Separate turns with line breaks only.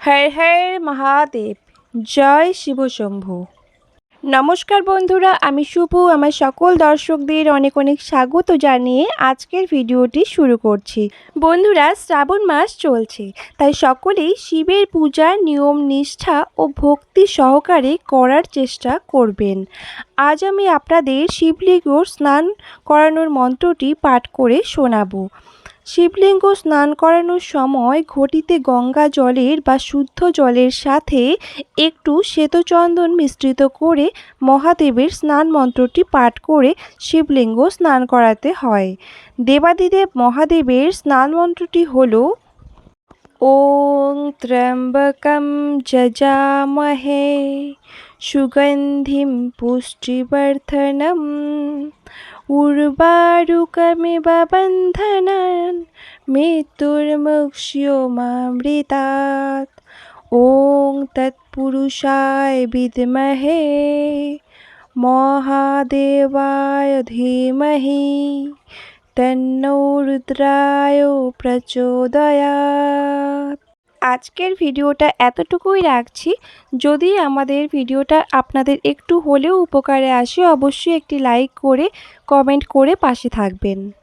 হর হর মহাদেব, জয় শিবশম্ভু নমস্কার বন্ধুরা, আমি শুভ, আমার সকল দর্শকদের অনেক অনেক স্বাগত জানিয়ে আজকের ভিডিওটি শুরু করছি। বন্ধুরা, শ্রাবণ মাস চলছে, তাই সকলেই শিবের পূজার নিয়ম, নিষ্ঠা ও ভক্তি সহকারে করার চেষ্টা করবেন। আজ আমি আপনাদের শিবলিঙ্গ স্নান করানোর মন্ত্রটি পাঠ করে শোনাবো। শিবলিঙ্গ স্নান করানোর সময় ঘটিতে গঙ্গা জলের বা শুদ্ধ জলের সাথে একটু শ্বেতচন্দন মিশ্রিত করে মহাদেবের স্নান মন্ত্রটি পাঠ করে শিবলিঙ্গ স্নান করাতে হয়। দেবাদিদেব মহাদেবের স্নান মন্ত্রটি হল, ওং ত্র্যম্বকম যজামহে সুগন্ধিম পুষ্টিবর্ধনম, উর্বারুকমিব বন্ধনান মৃত্যুর্মুক্ষ্যমামৃতাৎ ওং তৎপুরুষায় বিদ্মহে মহাদেবায় ধীমহি তন্নো রুদ্রায় আজকের ভিডিওটা এতটুকুই রাখছি। যদি আমাদের ভিডিওটা আপনাদের একটু হলেও উপকারে আসে, অবশ্যই একটি লাইক করে, কমেন্ট করে পাশে থাকবেন।